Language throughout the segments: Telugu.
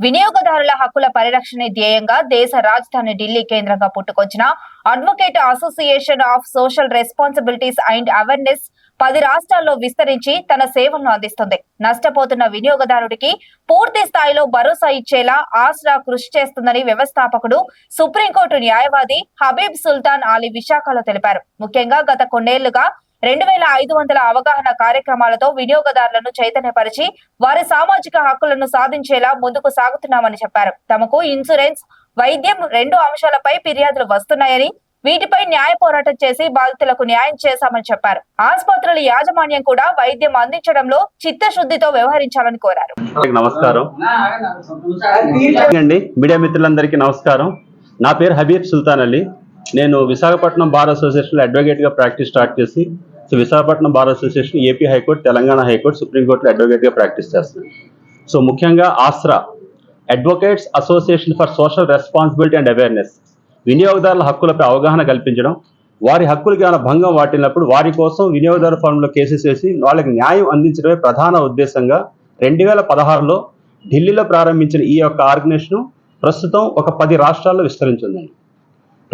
వినియోగదారుల హక్కుల పరిరక్షణ ధ్యేయంగా దేశ రాజధాని ఢిల్లీ కేంద్రంగా పుట్టుకొచ్చిన advocate association of social responsibilities and awareness పది రాష్ట్రాల్లో విస్తరించి తన సేవలను అందిస్తుంది. నష్టపోతున్న వినియోగదారుడికి పూర్తి స్థాయిలో భరోసా ఇచ్చేలా ఆస్రా కృషి చేస్తుందని వ్యవస్థాపకుడు సుప్రీంకోర్టు న్యాయవాది హబీబ్ సుల్తాన్ అలీ విశాఖలో తెలిపారు. ముఖ్యంగా గత కొన్నేళ్ళుగా రెండు వేల ఐదు వందల అవగాహన కార్యక్రమాలతో వినియోగదారులను చైతన్యపరిచి వారి సామాజిక హక్కులను సాధించేలా ముందుకు సాగుతున్నామని చెప్పారు. తమకు ఇన్సూరెన్స్ వైద్యం రెండు అంశాలపై ఫిర్యాదులు వస్తున్నాయని వీటిపై న్యాయ పోరాటం చేసి బాధితులకు న్యాయం చేశామని చెప్పారు. ఆసుపత్రుల యాజమాన్యం కూడా వైద్యం అందించడంలో చిత్తశుద్ధితో వ్యవహరించాలని కోరారు. నమస్కారం. మీడియా మిత్రులందరికీ నమస్కారం. నా పేరు హబీబ్ సుల్తాన్ అలీ. నేను విశాఖపట్నం బార్ అసోసియేషన్లో అడ్వకేట్గా ప్రాక్టీస్ స్టార్ట్ చేసి so Visakhapatnam bar association AP high court Telangana high court సుప్రీంకోర్టులో అడ్వకేట్గా ప్రాక్టీస్ చేస్తుంది సో ముఖ్యంగా Aasra advocates association for social responsibility and awareness వినియోగదారుల హక్కులపై అవగాహన కల్పించడం వారి హక్కులకి ఏమైనా భంగం వాటినప్పుడు వారి కోసం వినియోగదారు ఫారంలో కేసెస్ వేసి వాళ్ళకి న్యాయం అందించడమే ప్రధాన ఉద్దేశంగా రెండు వేల పదహారులో ఢిల్లీలో ప్రారంభించిన ఈ యొక్క ఆర్గనైజేషన్ ప్రస్తుతం ఒక పది రాష్ట్రాల్లో విస్తరించిందండి.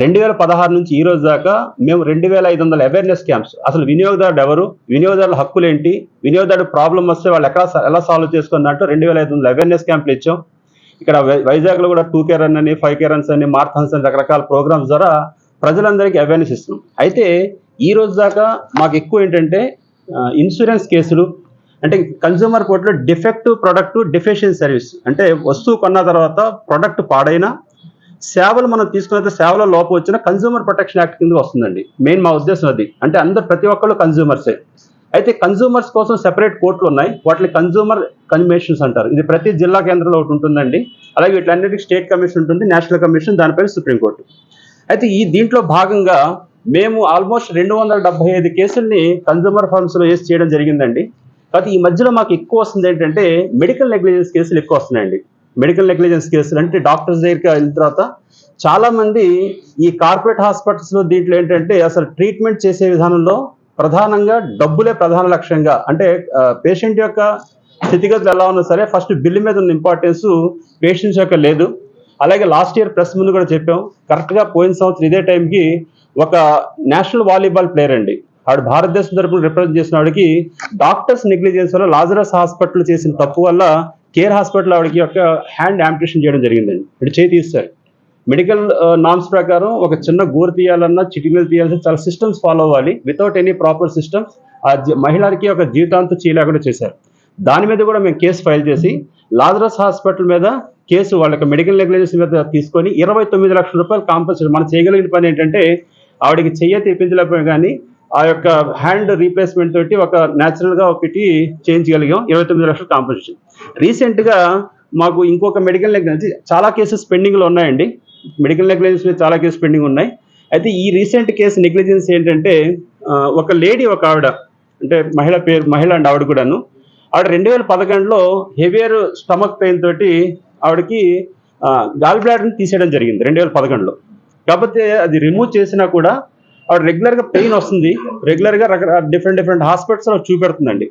రెండు వేల పదహారు నుంచి ఈ రోజు దాకా మేము రెండు వేల ఐదు వందల అవేర్నెస్ క్యాంప్స్ అసలు వినియోగదారుడు ఎవరు? వినియోగదారుల హక్కులు ఏంటి? వినియోగదారుడు ప్రాబ్లం వస్తే వాళ్ళు ఎక్కడ ఎలా సాల్వ్ చేసుకున్నట్టు రెండు వేల ఐదు వందల అవేర్నెస్ క్యాంపులు ఇచ్చాం. ఇక్కడ వైజాగ్లో కూడా టూ కే రన్ అని ఫైవ్ కే రన్స్ అని మార్థన్స్ అని రకరకాల ప్రోగ్రామ్స్ ద్వారా ప్రజలందరికీ అవేర్నెస్ ఇస్తున్నాం. అయితే ఈ రోజు దాకా మాకు ఎక్కువ ఏంటంటే ఇన్సూరెన్స్ కేసులు అంటే కన్జ్యూమర్ కోర్టులో డిఫెక్టివ్ ప్రొడక్ట్ డిఫెషన్ సర్వీస్ అంటే వస్తువు కొన్న తర్వాత ప్రొడక్ట్ పాడైనా సేవలు మనం తీసుకున్నది సేవల లోపం వచ్చిన కన్జ్యూమర్ ప్రొటెక్షన్ యాక్ట్ కింద వస్తుందండి. మెయిన్ మా ఉద్దేశం అది. అంటే అందరు ప్రతి ఒక్కళ్ళు కన్జ్యూమర్సే అయితే కన్జ్యూమర్స్ కోసం సెపరేట్ కోర్టులు ఉన్నాయి. వాటిని కన్జ్యూమర్ కన్వేషన్స్ అంటారు. ఇది ప్రతి జిల్లా కేంద్రంలో ఒకటి ఉంటుందండి. అలాగే వీటిలన్నిటికీ స్టేట్ కమిషన్ ఉంటుంది నేషనల్ కమిషన్ దానిపైన సుప్రీంకోర్టు అయితే ఈ దీంట్లో భాగంగా మేము ఆల్మోస్ట్ రెండు వందల డెబ్బై ఐదు కేసుల్ని కన్జ్యూమర్ ఫార్మ్స్లో వేసి చేయడం జరిగిందండి. కాకపోతే ఈ మధ్యలో మాకు ఎక్కువ వస్తుంది ఏంటంటే మెడికల్ నెగ్లిజెన్స్ కేసులు ఎక్కువ వస్తున్నాయండి. మెడికల్ నెగ్లిజెన్స్ కేసులు అంటే డాక్టర్స్ దగ్గరికి వెళ్ళిన తర్వాత చాలామంది ఈ కార్పొరేట్ హాస్పిటల్స్లో దీంట్లో ఏంటంటే అసలు ట్రీట్మెంట్ చేసే విధానంలో ప్రధానంగా డబ్బులే ప్రధాన లక్ష్యంగా. అంటే పేషెంట్ యొక్క స్థితిగతులు ఎలా ఉన్నా సరే ఫస్ట్ బిల్లు మీద ఉన్న ఇంపార్టెన్స్ పేషెంట్స్ యొక్క లేదు. అలాగే లాస్ట్ ఇయర్ ప్రెస్ ముందు కూడా చెప్పాం కరెక్ట్గా పోయిన సంవత్సరం ఇదే టైంకి ఒక నేషనల్ వాలీబాల్ ప్లేయర్ అండి. ఆవిడ భారతదేశం తరపున రిప్రజెంట్ చేసిన వాడికి డాక్టర్స్ నెగ్లిజెన్స్ వల్ల లాజరస్ హాస్పిటల్ చేసిన తప్పు వల్ల కేర్ హాస్పిటల్ ఆవిడకి ఒక హ్యాండ్ ఆంపిటేషన్ చేయడం జరిగిందండి. ఇటు చేయి తీస్తారు మెడికల్ నామ్స్ ప్రకారం ఒక చిన్న గోరు తీయాలన్నా చిటికలు తీయాలన్నా చాలా సిస్టమ్స్ ఫాలో అవ్వాలి. వితౌట్ ఎనీ ప్రాపర్ సిస్టమ్స్ ఆ మహిళలకి మహిళకి ఒక జీవితాంతం చేయలేకుండా చేశారు. దాని మీద కూడా మేము కేసు ఫైల్ చేసి లాజరస్ హాస్పిటల్ మీద కేసు వాళ్ళకి మెడికల్ నెగ్లిజెన్స్ మీద తీసుకొని ఇరవై తొమ్మిది లక్షల రూపాయలు కాంపల్సరీ మనం చేయగలిగిన పని ఏంటంటే ఆవిడకి చెయ్య తెప్పించలేకపోయాం కానీ ఆ యొక్క హ్యాండ్ రీప్లేస్మెంట్ తోటి ఒక న్యాచురల్గా ఒకటి చేయించగలిగాం. ఇరవై తొమ్మిది లక్షలు కాంపల్సరీ. రీసెంట్గా మాకు ఇంకొక మెడికల్ నెగ్లెన్స్ చాలా కేసెస్ పెండింగ్లో ఉన్నాయండి. మెడికల్ నెగ్లిజెన్స్ మీద చాలా కేసెస్ పెండింగ్ ఉన్నాయి. అయితే ఈ రీసెంట్ కేసు నెగ్లిజెన్స్ ఏంటంటే ఒక లేడీ ఒక ఆవిడ అంటే మహిళ పేరు మహిళ అండి ఆవిడ కూడాను ఆవిడ రెండు వేల పదకొండులో హెవియర్ స్టమక్ పెయిన్ తోటి ఆవిడకి గాల్ బ్లాడర్ని తీసేయడం జరిగింది రెండు వేల పదకొండులో. కాకపోతే అది రిమూవ్ చేసినా కూడా ఆవిడ రెగ్యులర్గా పెయిన్ వస్తుంది. రెగ్యులర్గా రకరకాల డిఫరెంట్ డిఫరెంట్ హాస్పిటల్స్లో చూపెడుతుందండి.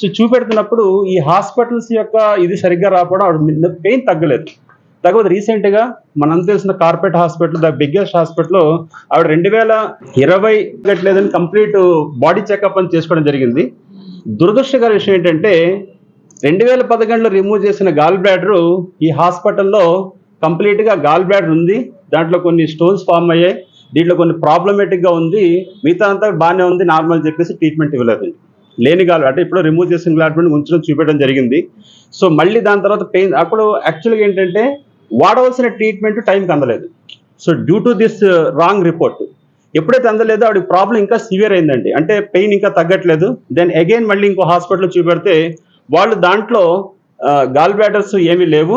సో చూపెడుతున్నప్పుడు ఈ హాస్పిటల్స్ యొక్క ఇది సరిగ్గా రాకపోవడం ఆవిడ పెయిన్ తగ్గలేదు. కాకపోతే రీసెంట్గా మనందరూ తెలిసిన కార్పొరేట్ హాస్పిటల్ ద బిగ్గెస్ట్ హాస్పిటల్లో ఆవిడ రెండు వేల ఇరవై లేదని కంప్లీట్ బాడీ చెకప్ అని చేసుకోవడం జరిగింది. దురదృష్టకర విషయం ఏంటంటే రెండు వేల పదకొండులో రిమూవ్ చేసిన గాల్ బ్లాడరు ఈ హాస్పిటల్లో కంప్లీట్గా గాల్ బ్లాడర్ ఉంది. దాంట్లో కొన్ని స్టోన్స్ ఫామ్ అయ్యాయి. దీంట్లో కొన్ని ప్రాబ్లమేటిక్గా ఉంది. మిగతా అంతా బాగానే ఉంది. నార్మల్ చెప్పేసి ట్రీట్మెంట్ ఇవ్వలేదు. లేని గాలు అంటే ఇప్పుడు రిమూవ్ చేసిన గ్లాట్మెంట్ ఉంచడం చూపించడం జరిగింది. సో మళ్ళీ దాని తర్వాత పెయిన్ అప్పుడు యాక్చువల్గా ఏంటంటే వాడవలసిన ట్రీట్మెంట్ టైంకి అందలేదు. So due to this wrong report ఎప్పుడైతే అందలేదో ఆవిడ ప్రాబ్లం ఇంకా సివియర్ అయిందండి. అంటే పెయిన్ ఇంకా తగ్గట్లేదు. దెన్ అగైన్ మళ్ళీ ఇంకో హాస్పిటల్ చూపెడితే వాళ్ళు దాంట్లో uh, గాల్ బ్యాటర్స్ ఏమీ లేవు.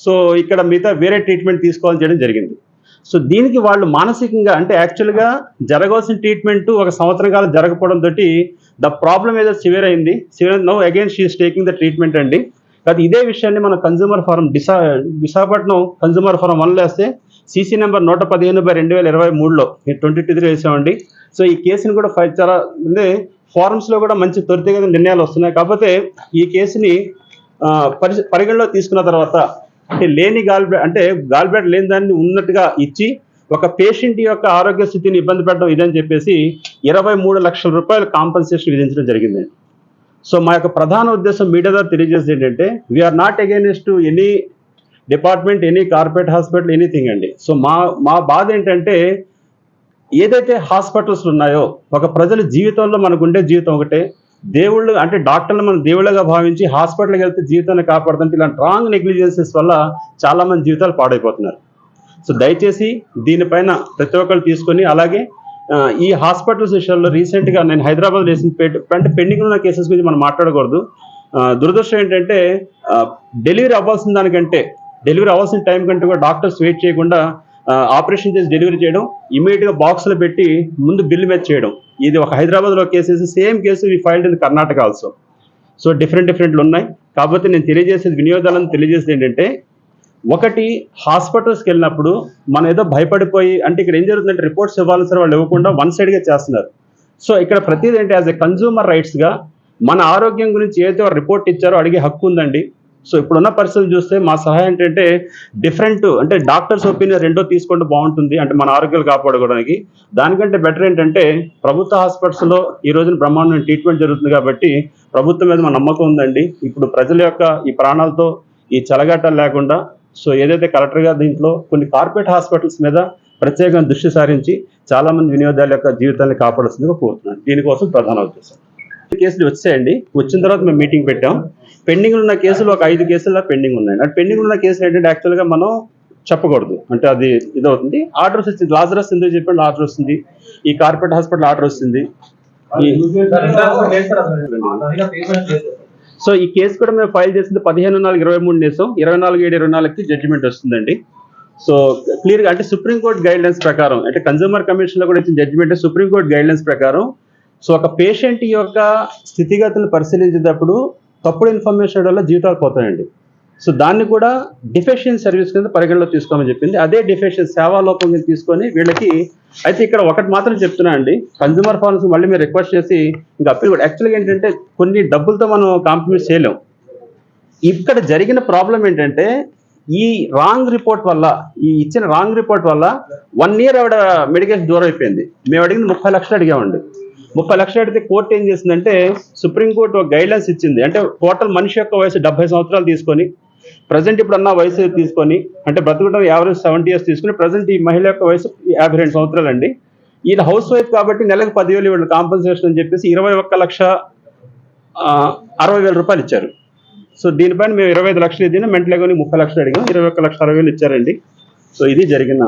సో ఇక్కడ మిగతా వేరే ట్రీట్మెంట్ తీసుకోవాలని చేయడం జరిగింది. సో దీనికి వాళ్ళు మానసికంగా అంటే యాక్చువల్గా జరగాల్సిన ట్రీట్మెంట్ ఒక సంవత్సరం కాలం జరగకపోవడం తోటి ద ప్రాబ్లం ఏదో సివియర్ అయింది. Severe no again she is taking the treatment అండి. కాదు ఇదే విషయాన్ని మన కన్జ్యూమర్ ఫారం డిసా విశాఖపట్నం కన్జ్యూమర్ ఫారం వన్లో వేస్తే సీసీ నెంబర్ నూట పదిహేను బై రెండు వేల ఇరవై మూడులో ట్వంటీ టూ వేసామండి. సో ఈ కేసుని కూడా ఫైల్ చాలా అంటే ఫారమ్స్లో కూడా మంచి త్వరితగతిన నిర్ణయాలు వస్తున్నాయి. కాకపోతే ఈ కేసుని పరి పరిగణలో తీసుకున్న తర్వాత అంటే లేని గాల్ అంటే గాల్ బ్లాడర్ లేని దాన్ని ఉన్నట్టుగా ఇచ్చి ఒక పేషెంట్ యొక్క ఆరోగ్య స్థితిని ఇబ్బంది పెట్టడం ఇదని చెప్పేసి ఇరవై మూడు లక్షల రూపాయల కాంపన్సేషన్ విధించడం జరిగిందండి సో మా యొక్క ప్రధాన ఉద్దేశం మీడియా ద్వారా తెలియజేసేది ఏంటంటే we are not against to any department any corporate hospital anything అండి. సో మా మా బాధ ఏంటంటే ఏదైతే హాస్పిటల్స్ ఉన్నాయో ఒక ప్రజల జీవితంలో మనకు ఉండే జీవితం ఒకటే దేవుళ్ళు అంటే డాక్టర్లు మనం దేవుళ్ళగా భావించి హాస్పిటల్కి వెళ్తే జీవితాన్ని కాపాడుతుంటే ఇలాంటి రాంగ్ నెగ్లిజెన్సెస్ వల్ల చాలామంది జీవితాలు పాడైపోతున్నారు. సో దయచేసి దీనిపైన ప్రతి ఒక్కరు తీసుకొని అలాగే ఈ హాస్పిటల్స్ విషయంలో రీసెంట్గా నేను హైదరాబాద్ వేసిన అంటే పెండింగ్ ఉన్న కేసెస్ గురించి మనం మాట్లాడకూడదు. దురదృష్టం ఏంటంటే డెలివరీ అవ్వాల్సిన దానికంటే డెలివరీ అవ్వాల్సిన టైం కంటే కూడా డాక్టర్స్ వెయిట్ చేయకుండా ఆపరేషన్ చేసి డెలివరీ చేయడం ఇమీడియట్గా బాక్స్లో పెట్టి ముందు బిల్ మీద చేయడం. ఇది ఒక హైదరాబాద్లో cases same case we filed in Karnataka also so different డిఫరెంట్లు ఉన్నాయి. కాకపోతే నేను తెలియజేసేది వినియోగదారులను తెలియజేసేది ఏంటంటే ఒకటి హాస్పిటల్స్కి వెళ్ళినప్పుడు మనం ఏదో భయపడిపోయి అంటే ఇక్కడ ఏం జరుగుతుందంటే రిపోర్ట్స్ ఇవ్వాలి సార్ వాళ్ళు ఇవ్వకుండా వన్ సైడ్గా చేస్తున్నారు. సో ఇక్కడ ప్రతిదీ ఏంటి యాజ్ ఎ కన్జ్యూమర్ రైట్స్గా మన ఆరోగ్యం గురించి ఏదైతే రిపోర్ట్ ఇచ్చారో అడిగే హక్కు ఉందండి. సో ఇప్పుడున్న పరిస్థితులు చూస్తే మా సహాయం ఏంటంటే డిఫరెంట్ అంటే డాక్టర్స్ ఒపీనియన్ రెండో తీసుకుంటే బాగుంటుంది అంటే మన ఆరోగ్యాలు కాపాడుకోవడానికి. దానికంటే బెటర్ ఏంటంటే ప్రభుత్వ హాస్పిటల్స్లో ఈ రోజున బ్రహ్మాండమైన ట్రీట్మెంట్ జరుగుతుంది కాబట్టి ప్రభుత్వం మీద మన నమ్మకం ఉందండి. ఇప్పుడు ప్రజల యొక్క ఈ ప్రాణాలతో ఈ చలగాటాలు లేకుండా సో ఏదైతే కలెక్టర్ గారు దీంట్లో కొన్ని కార్పొరేట్ హాస్పిటల్స్ మీద ప్రత్యేకంగా దృష్టి సారించి చాలామంది వినియోగదారుల యొక్క జీవితాన్ని కాపాడాల్సిందిగా కోరుతున్నాను. దీనికోసం ప్రధాన ఉద్దేశం. కేసులు వచ్చాయండి. వచ్చిన తర్వాత మేము మీటింగ్ పెట్టాం. పెండింగ్ ఉన్న కేసులు ఒక ఐదు కేసులు పెండింగ్ ఉన్నాయి. అంటే పెండింగ్ ఉన్న కేసులు ఏంటంటే యాక్చువల్గా మనం చెప్పకూడదు. అంటే అది ఇదవుతుంది. ఆర్డర్స్ వచ్చింది లాజరస్ ఎందుకు చెప్పండి ఆర్డర్ వస్తుంది. ఈ కార్పొరేట్ హాస్పిటల్ ఆర్డర్ వస్తుంది. సో ఈ కేసు కూడా మేము ఫైల్ చేసింది పదిహేను నాలుగు ఇరవై మూడు నేసం ఇరవై నాలుగు ఏడు ఇరవై నాలుగుకి జడ్జిమెంట్ వస్తుందండి. సో క్లియర్గా అంటే సుప్రీంకోర్టు గైడ్లైన్స్ ప్రకారం అంటే కన్జ్యూమర్ కమిషన్లో కూడా ఇచ్చిన జడ్జిమెంట్ సుప్రీంకోర్టు గైడ్లైన్స్ ప్రకారం సో ఒక పేషెంట్ యొక్క స్థితిగతులు పరిశీలించేటప్పుడు తప్పుడు ఇన్ఫర్మేషన్ వల్ల జీవితాలు పోతాయండి. సో దాన్ని కూడా డిఫెషన్ సర్వీస్ కింద పరిగణలో తీసుకోమని చెప్పింది. అదే డిఫెషన్ సేవాలోపం కింద తీసుకొని వీళ్ళకి అయితే ఇక్కడ ఒకటి మాత్రం చెప్తున్నా అండి. కన్జ్యూమర్ ఫార్మ్స్ మళ్ళీ మీరు రిక్వెస్ట్ చేసి ఇంకా అప్పీల్ కూడా. యాక్చువల్గా ఏంటంటే కొన్ని డబ్బులతో మనం కాంప్రమైజ్ చేయలేం. ఇక్కడ జరిగిన ప్రాబ్లం ఏంటంటే ఈ రాంగ్ రిపోర్ట్ వల్ల ఈ ఇచ్చిన రాంగ్ రిపోర్ట్ వల్ల వన్ ఇయర్ ఆవిడ మెడికేషన్ దూరం అయిపోయింది. మేము అడిగింది ముప్పై లక్షలు అడిగామండి. ముప్పై లక్షలు అడిగితే కోర్టు ఏం చేసిందంటే సుప్రీంకోర్టు ఒక గైడ్లైన్స్ ఇచ్చింది. అంటే టోటల్ మనిషి యొక్క వయసు డెబ్బై సంవత్సరాలు తీసుకొని ప్రజెంట్ ఇప్పుడు అన్న వయసు తీసుకొని అంటే బ్రతకడం యావరేజ్ సెవెంటీ ఇయర్స్ తీసుకుని ప్రజెంట్ ఈ మహిళ యొక్క వయసు యాభై రెండు సంవత్సరాలు అండి ఈయన హౌస్ వైఫ్ కాబట్టి నెలకు పదివేలు ఇవ్వండి కాంపన్సేషన్ అని చెప్పేసి ఇరవై ఒక్క లక్ష అరవై వేల రూపాయలు ఇచ్చారు. సో దీనిపైన మేము ఇరవై ఐదు లక్షలు ఇద్దిన మెంటల్ ముప్పై లక్షలు అడిగాం ఇరవై ఒక్క లక్ష అరవై వేలు ఇచ్చారండి. సో ఇది జరిగిన